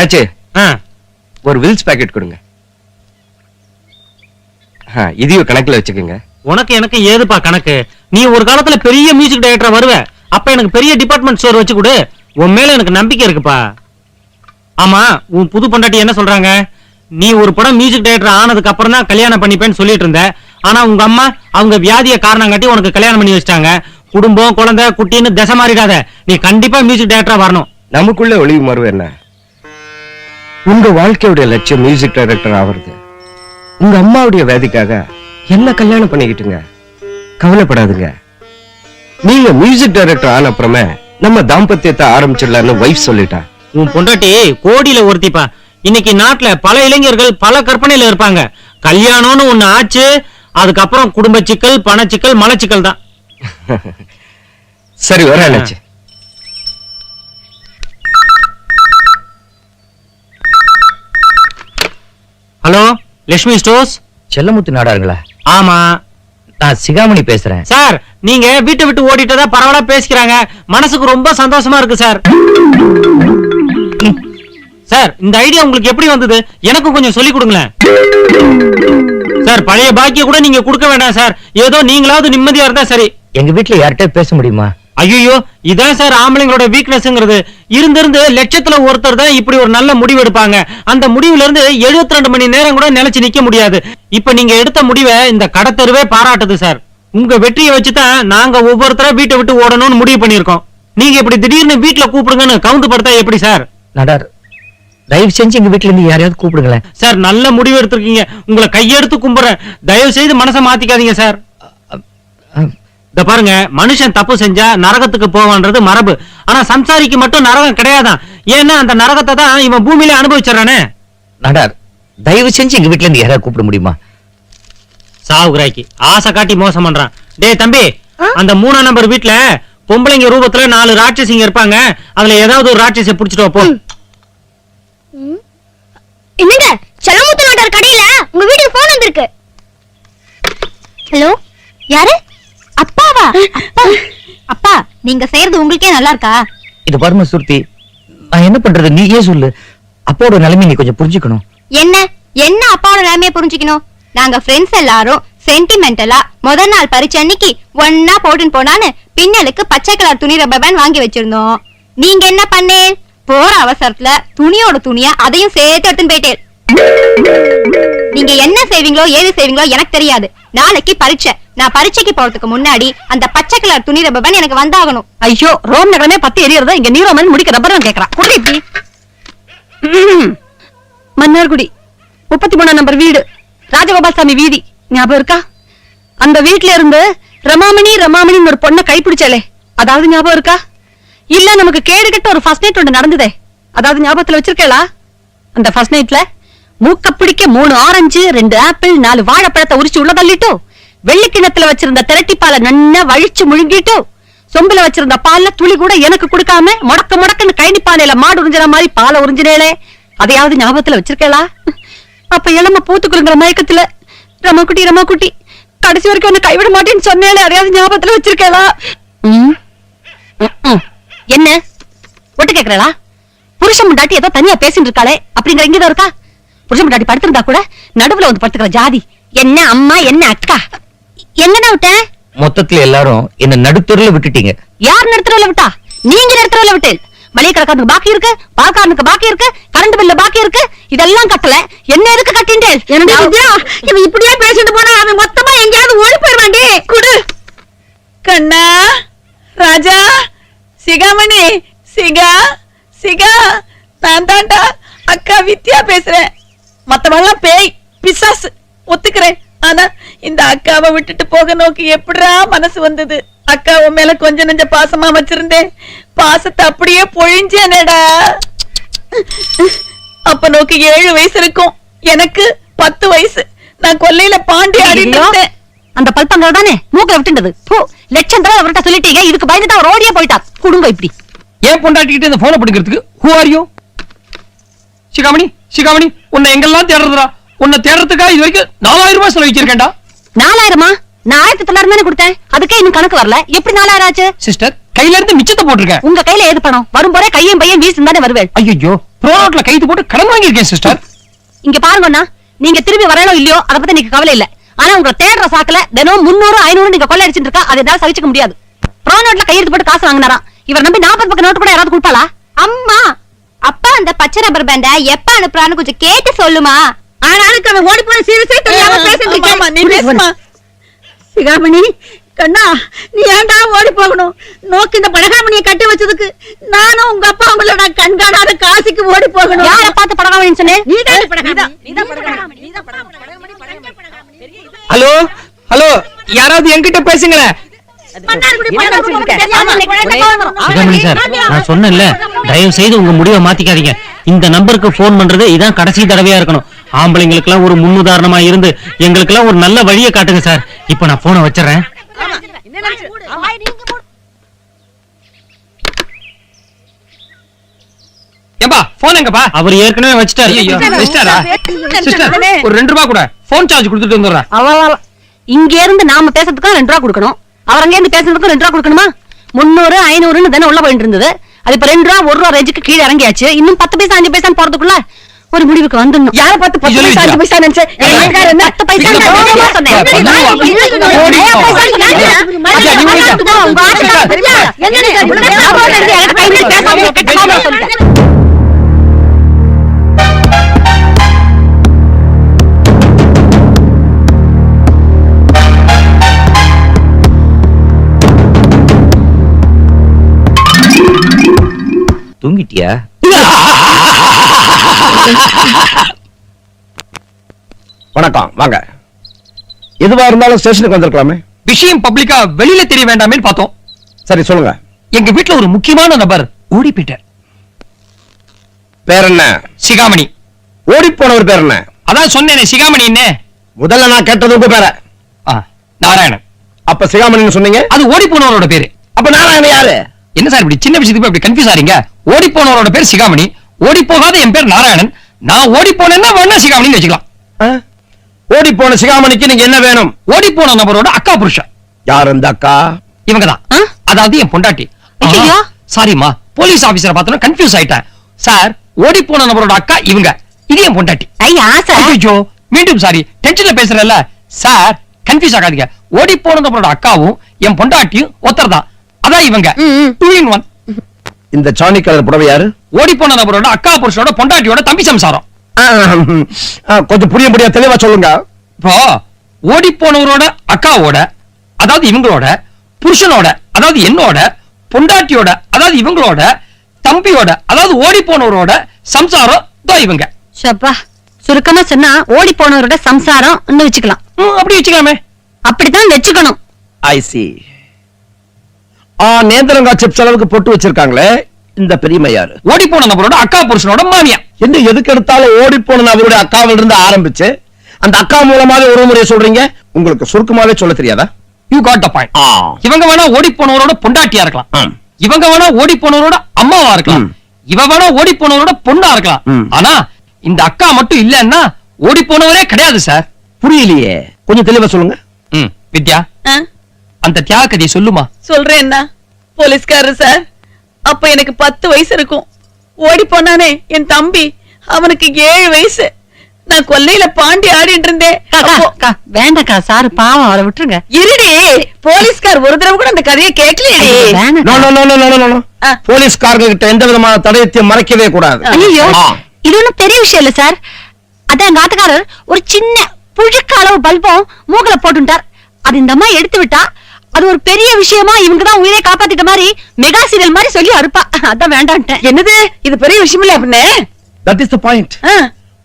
அண்ணாச்சி ஒரு Wills packet கொடுங்க. இதையும் கணக்குல வச்சுக்கோங்க. உனக்கு எனக்கு ஏதுப்பா கணக்கு? நீ ஒரு காலத்துல பெரிய மியூசிக் டைரக்டரா வருவ. அப்ப எனக்கு பெரிய டிபார்ட்மெண்ட் ஸ்டோர் வச்சு கொடு. உன் மேல எனக்கு நம்பிக்கை இருக்குப்பா. ஆமா உன் புது பொண்டாட்டி என்ன சொல்றாங்க? நீ ஒரு படம் மியூசிக் டைரக்டர் ஆனதுக்கு அப்புறம் தான் கல்யாணம் பண்ணிப்பேன்னு சொல்லிட்டு இருந்த. ஆனா உங்க அம்மா அவங்க வியாதிய காரணம் காட்டி உனக்கு கல்யாணம் பண்ணி வச்சிட்டாங்க. குடும்பம் குழந்தை குட்டின்னு திசை மாறிடாத. நீ கண்டிப்பா மியூசிக் டைரக்டரா வரணும். நமக்குள்ள ஒளிவு மறுவு என்ன? உங்க வாழ்க்கையுடைய லட்சியம் மியூசிக் டைரக்டர் ஆவறது. உங்க அம்மாவுடைய வேதிக்காக என்ன கல்யாணம் பண்ணிக்கிட்டுங்க? கவலைப்படாதுங்க. நீங்க மியூசிக் டைரக்டர் ஆன அப்புறமே நம்ம தாம்பத்தியத்தை ஆரம்பிச்சிடலாம்னு வைஃப் சொல்லிட்டா. உன் பொண்டாட்டி கோடியில ஒருத்திப்பா. இன்னைக்கு நாட்டுல பல இளைஞர்கள் பல கற்பனையில இருப்பாங்க. கல்யாணம்னு ஒண்ணு ஆச்சு அதுக்கப்புறம் குடும்ப சிக்கல் பணச்சிக்கல் மலச்சிக்கல் தான். சரி வர ஹலோ லட்சுமி ஸ்டோர்ஸ்? செல்லமுத்து நாடாருங்களா? ஆமா. நான் சிகாமணி பேசுறேன். சார் நீங்க வீட்டை விட்டு ஓடிட்டதா பரவாயில்ல பேசிக்கிறாங்க. மனசுக்கு ரொம்ப சந்தோஷமா இருக்கு சார். சார் இந்த ஐடியா உங்களுக்கு எப்படி வந்தது? எனக்கும் கொஞ்சம் சொல்லி கொடுங்களேன். சார் பழைய பாக்கிய கூட நீங்க கொடுக்க வேண்டாம் சார். ஏதோ நீங்களாவது நிம்மதியா இருந்தா சரி. எங்க வீட்டுல யார்கிட்ட பேச முடியுமா? ஐயோ இதான் சார் ஆம்பளைங்களோட வீக்னஸ்ங்கிறது இருந்திருந்து லட்சத்துல ஒருத்தர் தான் இப்படி ஒரு நல்ல முடிவு எடுப்பாங்க. அந்த முடிவுல இருந்து 72 மணி நேரம் கூட நிலைச்சு நிக்க முடியாது. இப்ப நீங்க எடுத்த முடிவை இந்த கடத்தருவே பாராட்டுது சார். உங்க வெற்றியை வச்சு தான் நாங்க ஒவ்வொருத்தரா வீட்டை விட்டு ஓடணும்னு முடிவு பண்ணிருக்கோம் நீங்க இப்படி திடீர்னு வீட்டுல கூப்பிடுங்கன்னு கவுந்து படுத்தா எப்படி சார்? நடார் தயவு செஞ்சு எங்க வீட்டுல இருந்து யாரையாவது கூப்பிடுங்களேன். சார் நல்ல முடிவு எடுத்திருக்கீங்க. உங்களை கையெடுத்து கும்பிடுறேன் தயவு செய்து மனசை மாத்திக்காதீங்க சார். இந்த பாருங்க மனுஷன் தப்பு செஞ்சா நரகத்துக்கு போவான்றது மரபு. ஆனா சம்சாரிக்கு மட்டும் நரகம் கிடையாதான். ஏன்னா அந்த நரகத்தை தான் இவன் பூமியில அனுபவிச்சிடறானே. நடார் தயவு செஞ்சு எங்க வீட்டுல இருந்து யாராவது கூப்பிட முடியுமா? சாவுகிராய்க்கு ஆசை காட்டி மோசம் பண்றான். டேய் தம்பி அந்த மூணாம் நம்பர் வீட்ல பொம்பளைங்க ரூபத்துல நாலு ராட்சசிங்க இருப்பாங்க. அதுல ஏதாவது ஒரு ராட்சசிய புடிச்சிட்டு போ. என்னங்க செல்லமுத்து நாட்டார் கடையில உங்க வீட்டுக்கு போன் வந்திருக்கு. ஹலோ யாரு? அப்பாவா? அப்பா. அப்பா நீங்க செய்யறது உங்களுக்கே நல்லா இருக்கா இது பாருமா சுருதி நான் என்ன பண்றது? நீயே சொல்லு. அப்போட நிலைமை நீ கொஞ்சம் புரிஞ்சுக்கணும். என்ன? என்ன அப்பாவோட நிலைமைய புரிஞ்சுக்கணும்? நாங்க ஃப்ரெண்ட்ஸ் எல்லாரும் சென்டிமெண்டலா முத நாள் பரிச்சை அன்னைக்கு ஒன்னா போட்டுன்னு போனான்னு பின்னலுக்கு பச்சை கலர் துணி ரப்பர் பேண்ட் வாங்கி வச்சிருந்தோம். நீங்க என்ன பண்ணே போற அவசரத்துல துணியோட துணியா அதையும் சேர்த்து எடுத்துன்னு போயிட்டே நீங்க என்ன செய்வீங்களோ ஏது செய்வீங்களோ எனக்கு தெரியாது. நாளைக்கு பரீட்சை. நான் பரீட்சைக்கு போறதுக்கு முன்னாடி அந்த பச்சை கலர் துணி ரப்பர் எனக்கு வந்தாகணும். ஐயோ ரோம் நகரமே பத்து எரியறதா? இங்க நீரோமன் முடிக்க ரப்பரம் கேக்குறான். குடி இப்படி. மன்னார்குடி முப்பத்தி மூணாம் நம்பர் வீடு. ராஜகோபால்சாமி வீதி. ஞாபகம் இருக்கா? அந்த வீட்ல இருந்து ரமாமணி ரமாமணின்னு ஒரு பொண்ணை கைப்பிடிச்சாலே அதாவது ஞாபகம் இருக்கா? இல்ல நமக்கு கேடு கட்ட ஒரு ஃபர்ஸ்ட் நைட் ஒன்று நடந்ததே. அதாவது ஞாபகத்துல வச்சிருக்கேளா? அந்த ஃபர்ஸ்ட் நைட்ல மூக்க பிடிக்க மூணு ஆரஞ்சு ரெண்டு ஆப்பிள் நாலு வாழைப்பழத்தை உரிச்சு உள்ள தள்ளிட்டோம். வெள்ளிக்கிணத்துல வச்சிருந்த திரட்டிப்பால நன்னா வழிச்சு முழுங்கிட்டு சொம்புல வச்சிருந்த பால்ல துளி கூட எனக்கு கொடுக்காம முடக்க முடக்கன்னு கைனி பானையில மாடு உறிஞ்சுற மாதிரி பாலை உறிஞ்சினேளே. அதையாவது ஞாபகத்துல வச்சிருக்கேளா? அப்ப இளம பூத்துக்குளுங்கிற மயக்கத்துல ரமக்குட்டி ரமக்குட்டி கடைசி வரைக்கும் உன்னை கைவிட மாட்டேன்னு சொன்னேளே அதையாவது ஞாபகத்துல வச்சிருக்கேளா? என்ன? ஒட்டு கேக்குறா புருஷன் முண்டாட்டி ஏதோ தனியா பேசிட்டு இருக்காளே அப்படிங்கிற இங்கதான் இருக்கா? புருஷன் முண்டாட்டி படுத்திருந்தா கூட நடுவுல வந்து படுத்துக்கிற ஜாதி. என்ன அம்மா என்ன அக்கா? எங்கடா விட்ட? மொத்தத்துல எல்லாரும் என்ன நடுத்தூர்ல விட்டுட்டீங்க. யார் நடத்துறவள விட்டா? நீங்க நடத்துறவள விட்டு. மளிகை கடைக்காரனுக்கு பாக்கி இருக்கு பால்காரனுக்கு பாக்கி இருக்கு கரண்ட் பில்ல பாக்கி இருக்கு. இதெல்லாம் கட்டல. என்ன எதுக்கு கட்டிண்டேன் இவன் இப்படியே பேசிட்டு போனா அவன் மொத்தமா எங்கேயாவது ஓடி போயிருவாண்டி குடு. கண்ணா ராஜா சிகாமணி சிகா சிகா நான் தாண்டா அக்கா வித்யா பேசுறேன். மத்தவெல்லாம் பேய் பிசாசு ஒத்துக்கிறேன். ஆனா இந்த அக்காவை விட்டுட்டு போக நோக்கி எப்படிடா மனசு வந்தது? அக்கா உன் மேல கொஞ்ச நெஞ்ச பாசமா வச்சிருந்தேன். பாசத்தை அப்படியே பொழிஞ்சேனேடா. அப்ப நோக்கி ஏழு வயசு இருக்கும். எனக்கு பத்து வயசு. நான் கொல்லையில பாண்டி ஆடிட்டு அந்த பல்பங்க தானே? மூக்க விட்டுண்டது. போ லட்சம் தடவை அவர்கிட்ட சொல்லிட்டீங்க. இதுக்கு பயந்து தான் ரோடியே போயிட்டா. குடும்பம் இப்படி. ஏன் பொண்டாட்டிக்கிட்டு இந்த போனை பிடிக்கிறதுக்கு who are you Sigamani Sigamani உன்னை எங்கெல்லாம் தேடுறதுடா? உன்னை தேடுறதுக்கா இது வரைக்கும் நாலாயிரம் ரூபாய் செலவிச்சிருக்கேன்டா நாலாயிரமா? நான் ஆயிரத்தி தொள்ளாயிரம் தானே கொடுத்தேன். அதுக்கே இன்னும் கணக்கு வரல. எப்படி நாலாயிரம் ஆச்சு சிஸ்டர் கையில இருந்து மிச்சத்தை போட்டிருக்கேன் உங்க கையில ஏது பணம்? வரும்போதே கையும் பையன் வீசும் தானே வருவேன். ஐயோ ப்ரோனோட்ல கைது போட்டு கடன் வாங்கியிருக்கேன் சிஸ்டர் இங்க பாருங்கண்ணா நீங்க திரும்பி வரணும் இல்லையோ அத பத்தி எனக்கு கவலை இல்ல. ஆனா உங்களை தேடுற சாக்குல தினம் முன்னூறு ஐநூறு நீங்க கொள்ள அடிச்சிட்டு இருக்கா அதை எதாவது சகிச்சுக்க முடியாது. ப்ரோனோட்ல கையெழுத்து போட்டு காசு வாங்கினாராம். இவர் நம்பி நாற்பது பக்கம் நோட்டு கூட யாராவது கொடுப்பாளா? அம்மா அப்பா அந்த பச்சை ரப்பர் பேண்ட எப்ப அனுப்புறான்னு கொஞ்சம் கேட்டு சொல்லுமா. ஆனாலும் அவன் ஓடி போன சீரியஸே தெரியாம நீ பேசுமா சிகாமணி கண்ணா நீ ஏன்டா ஓடி போகணும்? நோக்கி இந்த பழகாமணியை கட்டி வச்சதுக்கு நானும் உங்க அப்பா உங்களோட கண்காணாத காசிக்கு ஓடி போகணும். யார பார்த்து படகாமணின்னு சொன்னேன் பழகாமணி. நீதான் பழகாமணி. ஹலோ ஹலோ யாராவது என்கிட்ட பேசுங்களேன் நான் சொன்னேன்ல தயவு செய்து உங்க முடிவை மாத்திக்காதீங்க. இந்த நம்பருக்கு ஃபோன் பண்றது இதான் கடைசி தடவையா இருக்கணும். ஆம்பளைங்களுக்கெல்லாம் ஒரு முன்னுதாரணமா இருந்து எங்களுக்கெல்லாம் ஒரு நல்ல வழியை காட்டுங்க சார். இப்போ நான் போனை வச்சிடுறேன். ஏம்பா போன் எங்கப்பா? அவர் ஏற்கனவே வச்சிட்டாரு. சிஸ்டரா சிஸ்டர் ஒரு ரெண்டு ரூபாய் கூட. போன் சார்ஜ் கொடுத்துட்டு வந்துடுறேன் அவ்வளவு இங்க இருந்து நாம பேசுறதுக்கு ரெண்டு ரூபா கொடுக்கணும். அவர் அங்க இருந்து பேசுறதுக்கு ரெண்டு ரூபா கொடுக்கணுமா? முன்னூறு ஐநூறுன்னு தானே உள்ள போயிட்டு இருந்தது. அது இப்ப ரெண்டு ரூபா ஒரு ரூபா ரேஞ்சுக்கு கீழே இறங்கியாச்சு. இன்னும் பத்து பைசா அஞ்சு பைசா போறதுக்குள்ள ஒரு முடிவுக்கு வந்துடணும். யார பார்த்து பத்து பைசா, அஞ்சு பைசா நினைச்சேன் பத்து பைசா. தூங்கிட்டியா? வணக்கம் வாங்க. எதுவா இருந்தாலும் ஸ்டேஷனுக்கு வந்திருக்கலாமே. விஷயம் பப்ளிக்கா வெளியில தெரிய வேண்டாமேன்னு பார்த்தோம். சரி சொல்லுங்க. எங்க வீட்ல ஒரு முக்கியமான நபர் ஓடி போயிட்டார் பேர் என்ன? சிகாமணி. ஓடி போனவர் பேர் என்ன? அதான் சொன்னேனே சிகாமணி என்ன? முதல்ல நான் கேட்டது உங்க பேர. நாராயணன். அப்ப சிகாமணின்னு சொன்னீங்க? அது ஓடி போனவரோட பேரு. அப்ப நாராயணன் யாரு? என்ன சார் இப்படி சின்ன விஷயத்துக்கு இப்படி கன்ஃபியூஸ் ஆறீங்க? ஓடி போனவரோட பேர் சிகாமணி. ஓடி போகாத என் பேர் நாராயணன். நான் ஓடி போனேன்னா வேணா சிகாமணின்னு வச்சுக்கலாம். ஆ? ஓடி போன சிகாமணிக்கு நீங்க என்ன வேணும்? ஓடி போன நபரோட அக்கா புருஷன். யார் இந்த அக்கா? இவங்க தான் ஆ? அதாவது என் பொண்டாட்டி. ஐயையோ. சாரிமா போலீஸ் ஆபீசரை பார்த்தோன்னா கன்ஃபியூஸ் ஆயிட்டேன். சார் ஓடி போன நபரோட அக்கா இவங்க. இது என் பொண்டாட்டி. ஐயா, ஆசை. ஐயோ மீண்டும் சாரி டென்ஷன்ல பேசுறேன்ல. சார் கன்ஃபியூஸ் ஆகாதீங்க. ஓடி போன நபரோட அக்காவும் என் பொண்டாட்டியும் ஒருத்தர் தான் அதான் இவங்க. டூ இன் ஒன் இந்த சாணி கலர் புடவை யாரு? ஓடி போன நபரோட அக்கா புருஷனோட பொண்டாட்டியோட தம்பி சம்சாரம். கொஞ்சம் புரிய முடியாது தெளிவா சொல்லுங்க. இப்போ ஓடி போனவரோட அக்காவோட அதாவது இவங்களோட புருஷனோட அதாவது என்னோட பொண்டாட்டியோட அதாவது இவங்களோட தம்பியோட அதாவது ஓடி போனவரோட சம்சாரம் தான் இவங்க. ஷப்பா சுருக்கமா சொன்னா ஓடி போனவரோட சம்சாரம் வச்சுக்கலாம். ம், அப்படி வச்சுக்கலாமே. அப்படித்தான் வச்சுக்கணும். ஐ சி நேந்திரங்கா சிப்ஸ் அளவுக்கு பொட்டு வச்சிருக்காங்களே இந்த பெரியம்மா யாரு ஓடி போன நபரோட அக்கா புருஷனோட மாமியா என்ன எதுக்கு எடுத்தாலும் ஓடி போன அவருடைய அக்காவில் இருந்து ஆரம்பிச்சு அந்த அக்கா மூலமாவே ஒரு முறையை சொல்றீங்க உங்களுக்கு சுருக்கமாவே சொல்ல தெரியாதா? You got the point. இவங்க வேணா ஓடி போனவரோட பொண்டாட்டியா இருக்கலாம். இவங்க வேணா ஓடி போனவரோட அம்மாவா இருக்கலாம். இவ வேணா ஓடி போனவரோட பொண்ணா இருக்கலாம். ஆனா இந்த அக்கா மட்டும் இல்லன்னா ஓடி போனவரே கிடையாது சார். புரியலையே. கொஞ்சம் தெளிவா சொல்லுங்க. வித்யா. அந்த தியாக கதையை சொல்லுமா? சொல்றேன் என்ன போலீஸ்காரர் சார். அப்ப எனக்கு பத்து வயசு இருக்கும். ஓடி போனானே என் தம்பி. அவனுக்கு ஏழு வயசு. நான் கொல்லையில பாண்டி ஆடிட்டு இருந்தேன். வேண்டாக்கா சாரு பாவம் அவரை விட்டுருங்க. இருடி போலீஸ்கார் ஒரு தடவை கூட அந்த கதையை கேட்கலையடி வேணாம். No no no no no no ஆ. போலீஸ்காரங்க கிட்ட எந்த விதமான தடயத்தையும் மறைக்கவே கூடாது. ஐயோ. இது ஒண்ணும் பெரிய விஷயம் இல்ல சார். அதான் எங்க ஆத்துக்காரர் ஒரு சின்ன புழுக்க அளவு பல்பம் மூக்கல போட்டுட்டார். அது இந்த அம்மா எடுத்து விட்டா அது ஒரு பெரிய விஷயமா இவங்க தான் உயிரை காப்பாத்திட்ட மாதிரி மெகா சீரியல் மாதிரி சொல்லி அறுப்பா. அதான் வேண்டான்ட்டேன். என்னது? இது பெரிய விஷயம் இல்ல அப்படின்னு? தட் இஸ் த பாயிண்ட்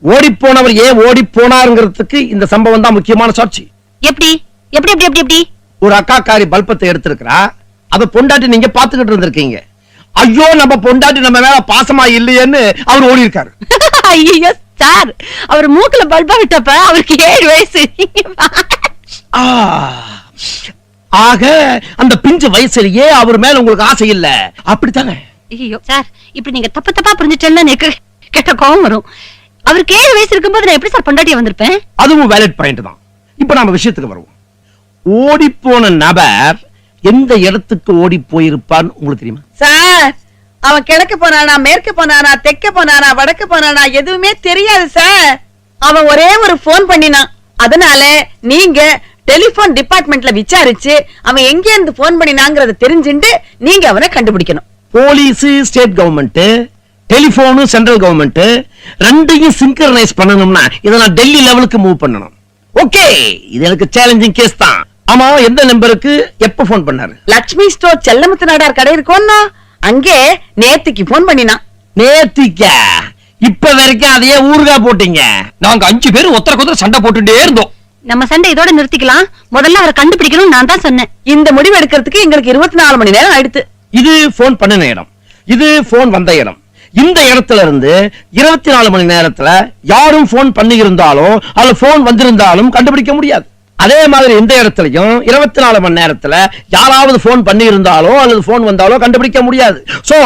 ஓடி போனவர் ஏன் ஓடி போனாருங்கிறதுக்கு இந்த சம்பவம் தான் முக்கியமான சாட்சி. எப்படி? எப்படி எப்படி எப்படி எப்படி? ஒரு அக்காக்காரி பல்பத்தை எடுத்திருக்கிறா. அத பொண்டாட்டி நீங்க பாத்துக்கிட்டு இருந்திருக்கீங்க. ஐயோ நம்ம பொண்டாட்டி நம்ம மேல பாசமா இல்லையேன்னு அவர் ஓடி இருக்காரு ஐயோ சார் அவர் மூக்குல பல்பா விட்டப்ப அவருக்கு ஏழு வயசு. ஆ. ஆக அந்த பிஞ்சு வயசுலயே அவர் மேல உங்களுக்கு ஆசை இல்ல. அப்படித்தானே? ஐயோ சார் இப்படி நீங்க தப்பு தப்பா புரிஞ்சுட்டேன்னா எனக்கு கெட்ட கோவம் வரும். அவருக்கு ஏழு வயசு இருக்கும்போது நான் எப்படி சார் பொண்டாட்டியா வந்திருப்பேன்? அதுவும் வேலிட் பாயிண்ட் தான். இப்ப நாம விஷயத்துக்கு வருவோம். ஓடி போன நபர் எந்த இடத்துக்கு ஓடி போயிருப்பான்னு உங்களுக்கு தெரியுமா? சார் அவன் கிழக்கு போனானா மேற்கு போனானா தெற்க போனானா வடக்கு போனானா எதுவுமே தெரியாது சார். அவன் ஒரே ஒரு போன் பண்ணினான். அதனால நீங்க டெலிபோன் டிபார்ட்மெண்ட்ல விசாரிச்சு அவன் எங்க இருந்து போன் பண்ணினாங்கறத தெரிஞ்சுட்டு நீங்க அவனை கண்டுபிடிக்கணும். Police state government telephone central government ரெண்டையும் சிங்கரனைஸ் பண்ணணும்னா இதை நான் டெல்லி லெவலுக்கு மூவ் பண்ணணும். ஓகே இது எனக்கு சேலஞ்சிங் கேஸ் தான். ஆமா எந்த நம்பருக்கு எப்ப ஃபோன் பண்ணாரு? லட்சுமி ஸ்டோர் செல்லமுத்து நாடார் கடை இருக்கோன்னா அங்கே நேத்துக்கு போன் பண்ணினான். நேத்திக்கா? இப்ப வரைக்கும் அதையே ஊறுகா போட்டீங்க. நாங்க அஞ்சு பேர் ஒத்தர கொத்தர சண்டை போட்டுட்டே இருந்தோம். நம்ம சண்டை இதோட நிறுத்திக்கலாம். முதல்ல அவரை கண்டுபிடிக்கணும் நான் தான் சொன்னேன். இந்த முடிவு எடுக்கிறதுக்கு எங்களுக்கு இருபத்தி நாலு மணி நேரம் ஆயிடுத்து. இது போன் பண்ணின இடம். இது போன் வந்த இடம். இந்த இடத்துல இருந்து இருபத்தி நாலு மணி நேரத்துல யாரும் போன் பண்ணி இருந்தாலும் அல்ல போன் வந்திருந்தாலும் கண்டுபிடிக்க முடியாது. அதே மாதிரி இந்த இடத்துலயும் இருபத்தி நாலு மணி நேரத்துல யாராவது போன் பண்ணி இருந்தாலோ அல்லது போன் வந்தாலோ கண்டுபிடிக்க முடியாது. சோ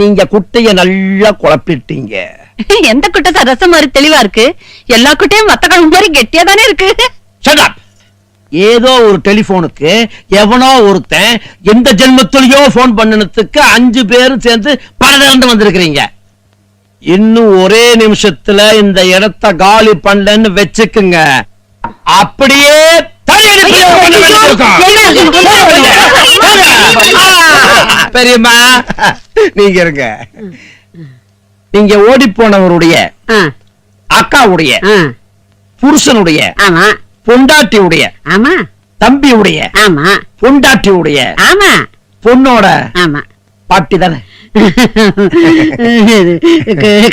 நீங்க குட்டைய நல்லா குழப்பிட்டீங்க. எந்த குட்டை ரசம் மாதிரி தெளிவா இருக்கு? எல்லா குட்டையும் மத்த குழம்பு மாதிரி கெட்டியா தானே இருக்கு. ஏதோ ஒரு டெலிபோனுக்கு எவனோ ஒருத்தன் எந்த ஜென்மத்திலயோ போன் பண்ணினதுக்கு அஞ்சு பேரும் சேர்ந்து பன்னெண்டு வந்திருக்கிறீங்க. இன்னும் ஒரே நிமிஷத்துல இந்த இடத்த காலி பண்ணலன்னு வச்சுக்குங்க. அப்படியே பெரியம்மா நீங்க இருங்க. நீங்க ஓடி போனவருடைய அக்காவுடைய புருஷனுடைய ஆமா. பொண்டாட்டியுடைய ஆமா. தம்பியுடைய ஆமா. பொண்டாட்டியுடைய ஆமா. பொண்ணோட ஆமா. பாட்டி தானே?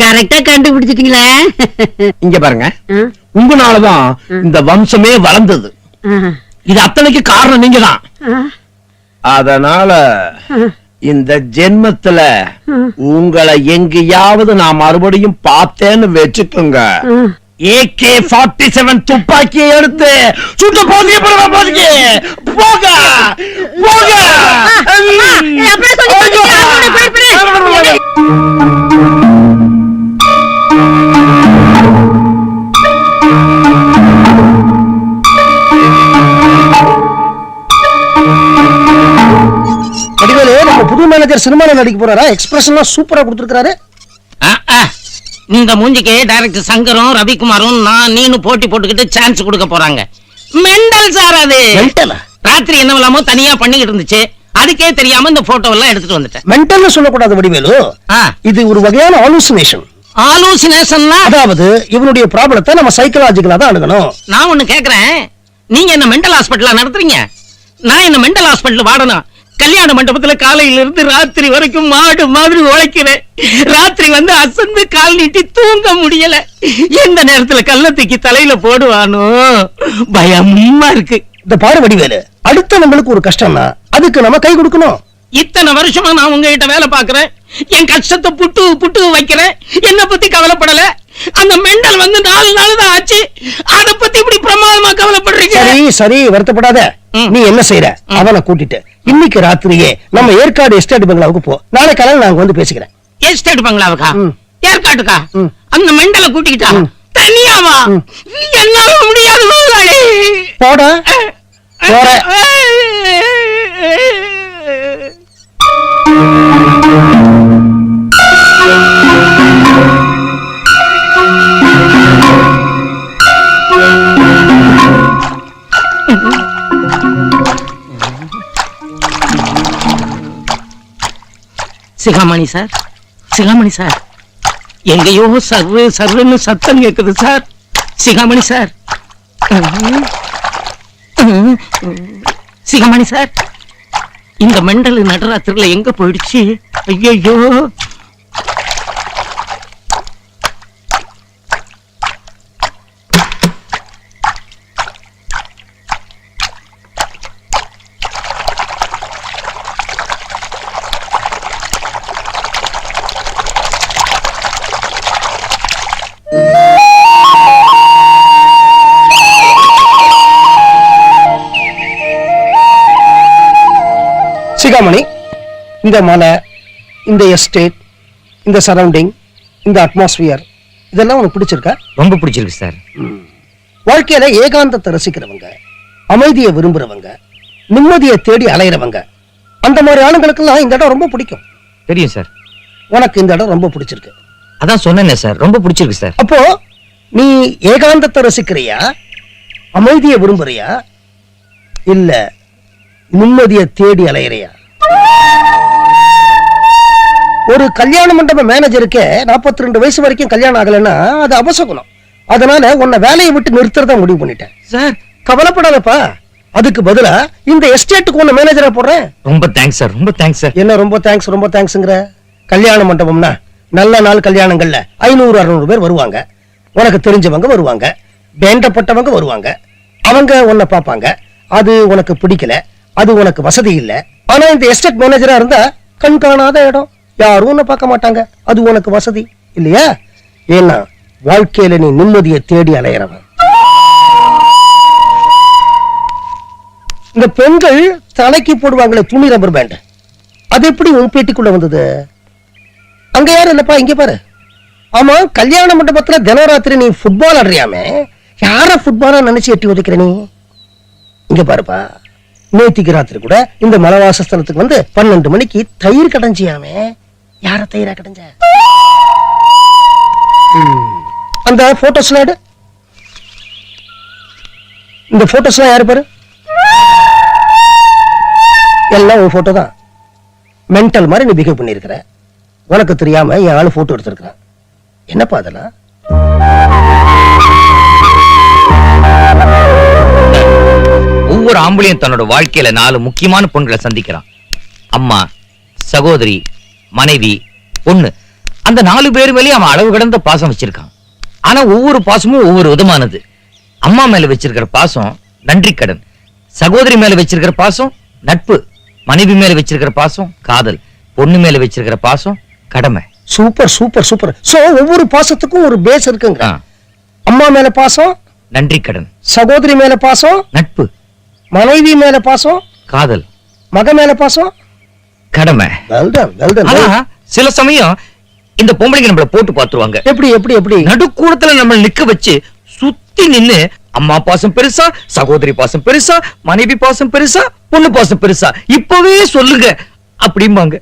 கரெக்டா கண்டுபிடிச்சிட்டீங்களே. இங்க பாருங்க. உங்களாலதான் இந்த வம்சமே வளர்ந்தது. இது அத்தனைக்கு காரணம் நீங்க தான் அதனால இந்த ஜென்மத்துல உங்களை எங்கேயாவது நான் மறுபடியும் பார்த்தேன்னு வச்சுக்கோங்க. ஏகே ஃபார்ட்டி செவன் துப்பாக்கியை எடுத்து சுட்டு போதிய போதிய போக போக சினிமால நடிக்க போறாரா? எக்ஸ்பிரஷன்லாம் சூப்பரா கொடுத்துருக்காரு இந்த மூஞ்சிக்கு டைரக்டர் சங்கரும் ரவிக்குமாரும் நான் நீனு போட்டி போட்டுக்கிட்டு சான்ஸ் கொடுக்க போறாங்க. மெண்டல் சார் அது. ராத்திரி என்னவெல்லாமோ தனியா பண்ணிக்கிட்டு இருந்துச்சு. அதுக்கே தெரியாம இந்த போட்டோ எல்லாம் எடுத்துட்டு வந்துட்டேன். மென்டல்னு சொல்லக்கூடாது வடிவேலு. ஆ, இது ஒரு வகையான ஆலோசினேஷன் ஆலோசனேஷன்னா அதாவது இவனுடைய ப்ராப்ளத்தை நம்ம சைக்கலாஜிக்கலா தான் அணுகணும். நான் ஒண்ணு கேக்குறேன். நீங்க என்ன மெண்டல் ஹாஸ்பிட்டலா நடத்துறீங்க? நான் என்ன மெண்டல் ஹாஸ்பிட்டல் வாடனா கல்யாண மண்டபத்துல காலையில இருந்து ராத்திரி வரைக்கும் மாடு மாதிரி உழைக்கிறேன். ராத்திரி வந்து அசந்து கால் நீட்டி தூங்க முடியல. எந்த நேரத்துல கல்ல தூக்கி தலையில போடுவானோ? பயமா இருக்கு. இந்த பாரு வடிவேலு அடுத்த நம்மளுக்கு ஒரு கஷ்டம்னா அதுக்கு நம்ம கை கொடுக்கணும். இத்தனை வருஷமா நான் உங்ககிட்ட வேலை பாக்குறேன் என் கஷ்டத்தை புட்டு புட்டு வைக்கிறேன். என்ன பத்தி கவலைப்படல. அந்த மெண்டல் வந்து நாலு நாள் தான் ஆச்சு. அத பத்தி இப்படி பிரமாதமா கவலைப்படுறீங்க? சரி சரி வருத்தப்படாத. நீ என்ன செய்யற அவனை கூட்டிட்டு. இன்னைக்கு ராத்திரியே நம்ம ஏற்காடு எஸ்டேட் பங்களாவுக்கு போ நாளை காலையில நான் வந்து பேசிக்கிறேன் எஸ்டேட் பங்களாவுக்கா. ஏற்காட்டுக்கா. அந்த மெண்டலை கூட்டிக்கிட்டா. தனியாவா. என்னால முடியாது முதலாளி போடா போறேன். சிகாமணி சார் சிகாமணி சார். எங்கேயோ சர்வு சர்வன்னு சத்தம் கேட்குது sir. Sigamani sir. Sigamani sir இந்த மெண்டல் நடராத்திரில எங்க போயிடுச்சு? ஐயோ இந்த மலை இந்த எஸ்டேட் இந்த சரௌண்டிங் இந்த அட்மாஸ்பியர் இதெல்லாம் உனக்கு பிடிச்சிருக்கா? ரொம்ப பிடிச்சிருக்கு சார் வாழ்க்கையில ஏகாந்தத்தை ரசிக்கிறவங்க அமைதியை விரும்புறவங்க நிம்மதியை தேடி அலையிறவங்க அந்த மாதிரி ஆளுங்களுக்கெல்லாம் இந்த இடம் ரொம்ப பிடிக்கும். தெரியும் சார் உனக்கு இந்த இடம் ரொம்ப பிடிச்சிருக்கு. அதான் சொன்னேனே சார் ரொம்ப பிடிச்சிருக்கு சார் அப்போ நீ ஏகாந்தத்தை ரசிக்கிறியா? அமைதியை விரும்புறியா? இல்ல நிம்மதியை தேடி அலையறியா? ஒரு கல்யாண மண்டப மேனேஜருக்கே 42 ரெண்டு வயசு வரைக்கும் கல்யாணம் ஆகலைன்னா அது அபசகுணம் அதனால உன்னை வேலையை விட்டு நிறுத்துறதா முடிவு பண்ணிட்டேன். சார். கவலைப்படாதப்பா. அதுக்கு பதிலா இந்த எஸ்டேட்டுக்கு உன்னை மேனேஜரா போடுறேன். ரொம்ப தேங்க்ஸ் சார் ரொம்ப தேங்க்ஸ் சார். என்ன ரொம்ப தேங்க்ஸ் ரொம்ப தேங்க்ஸ்ங்கிற கல்யாண மண்டபம்னா நல்ல நாள் கல்யாணங்கள்ல ஐநூறு அறுநூறு பேர் வருவாங்க. உனக்கு தெரிஞ்சவங்க வருவாங்க. வேண்டப்பட்டவங்க வருவாங்க. அவங்க உன்னை பார்ப்பாங்க. அது உனக்கு பிடிக்கல. அது உனக்கு வசதி இல்ல. ஆனா இந்த எஸ்டேட் மேனேஜரா இருந்தா கண் காணாத இடம். யாரும் உன்னை பார்க்க மாட்டாங்க. அது உனக்கு வசதி. இல்லையா? ஏன்னா வாழ்க்கையில நீ நிம்மதியை தேடி அலையிறவன். இந்த பெண்கள் தலைக்கு போடுவாங்களே துணி ரப்பர் பேண்ட் அது எப்படி உன் பேட்டிக்குள்ள வந்தது? அங்க யாரும் இல்லப்பா? இங்க பாரு. ஆமா கல்யாண மண்டபத்துல தினராத்திரி நீ ஃபுட்பால் ஆடுறியாமே? யார ஃபுட்பாலா நினைச்சு எட்டி உதைக்கிற நீ? இங்க பாருப்பா. நேத்திக்கு ராத்திரி கூட இந்த மலவாசஸ்தலத்துக்கு வந்து பன்னெண்டு மணிக்கு தயிர் கடைஞ்சியாமே. யார தயிரா கடைஞ்ச? அந்த போட்டோஸ்லாம் எடு இந்த போட்டோஸ்லாம் யாரு பாரு? எல்லாம் உன் போட்டோ தான். மென்டல் மாதிரி நீ பிஹேவ் பண்ணியிருக்கிற. உனக்கு தெரியாம என் ஆளு போட்டோ எடுத்திருக்கிறான். என்னப்பா அதெல்லாம்? ஒவ்வொரு ஆம்பளையும் தன்னோட வாழ்க்கையில நாலு முக்கியமான பொண்களை சந்திக்கிறான். அம்மா சகோதரி மனைவி பொண்ணு. அந்த நாலு பேர் மேலயும் அவன் அளவு கடந்த பாசம் வச்சிருக்கான். ஆனா ஒவ்வொரு பாசமும் ஒவ்வொரு விதமானது. அம்மா மேல வச்சிருக்கிற பாசம் நன்றி கடன். சகோதரி மேல வச்சிருக்கிற பாசம் நட்பு. மனைவி மேல வச்சிருக்கிற பாசம் காதல். பொண்ணு மேல வச்சிருக்கிற பாசம் கடமை. Super super super. சோ ஒவ்வொரு பாசத்துக்கும் ஒரு பேஸ் இருக்குங்க. அம்மா மேல பாசம் நன்றி கடன். சகோதரி மேல பாசம் நட்பு. மனைவி மேல பாசம்? காதல். மக மேல பாசம்? கடமை. ஆனா சில சமயம் இந்த பொம்பளைங்க நம்மள போட்டு பாத்துருவாங்க. எப்படி எப்படி எப்படி? நடுக்கூடத்துல நம்ம நிக்க வச்சு சுத்தி நின்னு அம்மா பாசம் பெருசா சகோதரி பாசம் பெருசா மனைவி பாசம் பெருசா பொண்ணு பாசம் பெருசா. இப்பவே சொல்லுங்க அப்படிம்பாங்க.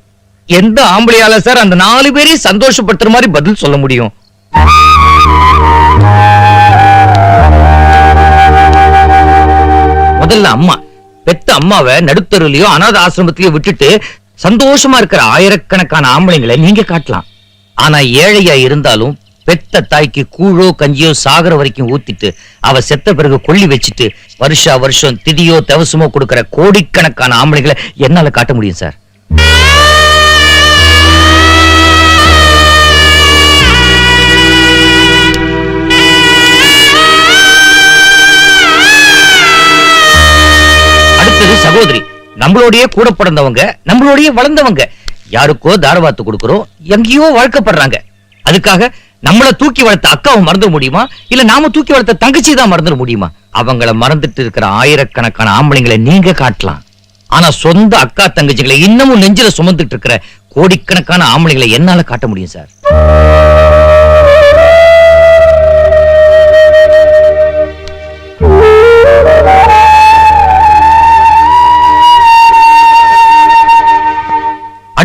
எந்த ஆம்பளையால சார் அந்த நாலு பேரையும் சந்தோஷப்படுத்துற மாதிரி பதில் சொல்ல முடியும்? முதல்ல அம்மா. பெத்த அம்மாவை நடுத்தருலயோ அநாத ஆசிரமத்திலயோ விட்டுட்டு சந்தோஷமா இருக்கிற ஆயிரக்கணக்கான ஆம்பளைங்களை நீங்க காட்டலாம். ஆனா ஏழையா இருந்தாலும் பெத்த தாய்க்கு கூழோ கஞ்சியோ சாகர வரைக்கும் ஊத்திட்டு அவ செத்த பிறகு கொள்ளி வச்சுட்டு வருஷா வருஷம் திதியோ தவசமோ கொடுக்கிற கோடிக்கணக்கான ஆம்பளைங்களை என்னால காட்ட முடியும் சார்? நம்மளோடய கூட பிறந்தவங்க நம்மளோடய வளர்ந்தவங்க. யாருக்கோ தாரவாத்து கொடுக்குறோம் எங்கேயோ வழக்கப்படுறாங்க. அதுக்காக நம்மள தூக்கி வளர்த்த அக்காவை மறந்துட முடியுமா? இல்ல நாம தூக்கி வளர்த்த தங்கச்சி தான் மறந்துட முடியுமா? அவங்கள மறந்துட்டு இருக்கிற ஆயிரக்கணக்கான ஆம்பளைங்களை நீங்க காட்டலாம். ஆனா சொந்த அக்கா தங்கச்சிகளை இன்னமும் நெஞ்சில சுமந்துட்டு இருக்கிற கோடிக்கணக்கான ஆம்பளைங்களை என்னால காட்ட முடியும் சார்?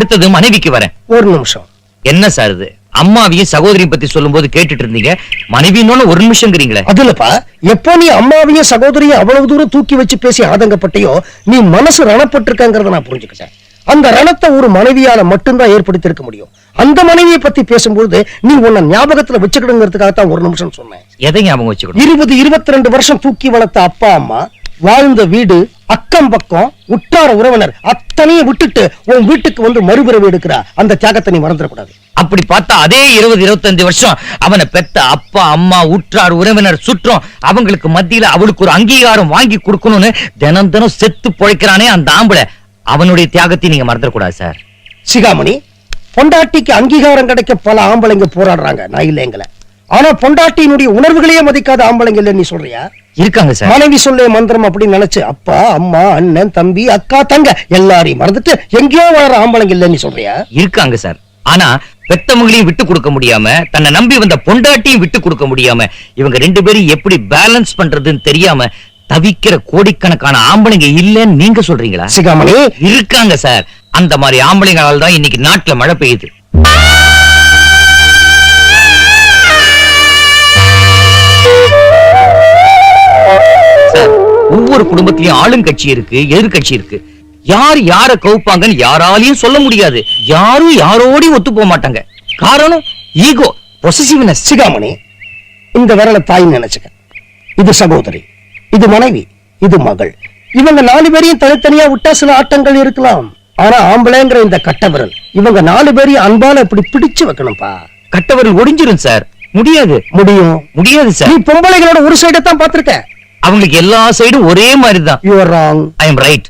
அடுத்தது மனைவிக்கு வரேன். ஒரு நிமிஷம். என்ன சார் இது? அம்மாவையும் சகோதரியும் பத்தி சொல்லும்போது கேட்டுட்டு இருந்தீங்க மனைவின்னு ஒரு நிமிஷங்கிறீங்களே. அதுலப்பா எப்போ நீ அம்மாவையும் சகோதரியும் அவ்வளவு தூரம் தூக்கி வச்சு பேசி ஆதங்கப்பட்டியோ நீ மனசு ரணப்பட்டிருக்கங்கிறத நான் புரிஞ்சுக்கிட்டேன் அந்த ரணத்தை ஒரு மனைவியால மட்டும்தான் ஏற்படுத்தி இருக்க முடியும். அந்த மனைவியை பத்தி பேசும்போது நீ உன்னை ஞாபகத்துல வச்சுக்கிடுங்கிறதுக்காகத்தான் ஒரு நிமிஷம் சொன்னேன். எதை ஞாபகம் வச்சுக்கணும்? இருபது இருபத்தி ரெண்டு வருஷம் தூக்கி வளர்த்த அப்பா அம்மா வாழ்ந்த வீடு அக்கம் பக்கம் உற்றார உறவினர் அத்தனையும் விட்டுட்டு உன் வீட்டுக்கு வந்து மறுபிறவி எடுக்கிற அந்த தியாகத்தை நீ மறந்துடக்கூடாது. அப்படி பார்த்தா அதே இருபது இருபத்தஞ்சு வருஷம் அவனை பெத்த அப்பா அம்மா உற்றார் உறவினர் சுற்றம் அவங்களுக்கு மத்தியில அவளுக்கு ஒரு அங்கீகாரம் வாங்கி கொடுக்கணும்னு தினம் தினம் செத்து பொழைக்கிறானே அந்த ஆம்பளை. அவனுடைய தியாகத்தை நீங்க மறந்துடக்கூடாது சார். சிகாமணி பொண்டாட்டிக்கு அங்கீகாரம் கிடைக்க பல ஆம்பளைங்க போராடுறாங்க. நான் இல்லைங்கள ஆனா பொண்டாட்டியினுடைய உணர்வுகளையே மதிக்காத ஆம்பளைங்க இல்ல நீ சொல்றியா? இருக்காங்க சார். மனைவி சொல்லே மந்திரம் அப்படின்னு நினைச்சு அப்பா அம்மா அண்ணன் தம்பி அக்கா தங்க எல்லாரையும் மறந்துட்டு எங்கேயோ வளர ஆம்பளைங்க இல்ல நீ சொல்றியா? இருக்காங்க சார். ஆனா பெத்தவங்களையும் விட்டு கொடுக்க முடியாம தன்னை நம்பி வந்த பொண்டாட்டியும் விட்டு கொடுக்க முடியாம இவங்க ரெண்டு பேரும் எப்படி பேலன்ஸ் பண்றதுன்னு தெரியாம தவிக்கிற கோடிக்கணக்கான ஆம்பளைங்க இல்லைன்னு நீங்க சொல்றீங்களா? இருக்காங்க சார். அந்த மாதிரி ஆம்பளைங்களால தான் இன்னைக்கு நாட்டுல மழை பெய்யுது. ஒவ்வொரு குடும்பத்திலயும் ஆளுங்கட்சி இருக்கு எதிர்க்கட்சி இருக்கு. யார் யார கவுப்பாங்கன்னு யாராலையும் சொல்ல முடியாது. யாரும் யாரோடையும் ஒத்து போக மாட்டாங்க. காரணம் ஈகோ பொசசிவ்னஸ் சிகாமணி இந்த விரல தாய் நினைச்சுக்க. இது சகோதரி இது மனைவி இது மகள். இவங்க நாலு பேரையும் தனித்தனியா விட்டா சில ஆட்டங்கள் இருக்கலாம். ஆனா ஆம்பளைங்கிற இந்த கட்ட விரல் இவங்க நாலு பேரையும் அன்பால இப்படி பிடிச்சு வைக்கணும்பா. கட்டவர்கள் ஒடிஞ்சிரும் சார். முடியாது. முடியும். முடியாது நீ சார் பொம்பளைகளோட ஒரு சைடை தான் பார்த்திருக்க. அவங்களுக்கு எல்லா சைடும் ஒரே மாதிரி தான் you are wrong I am right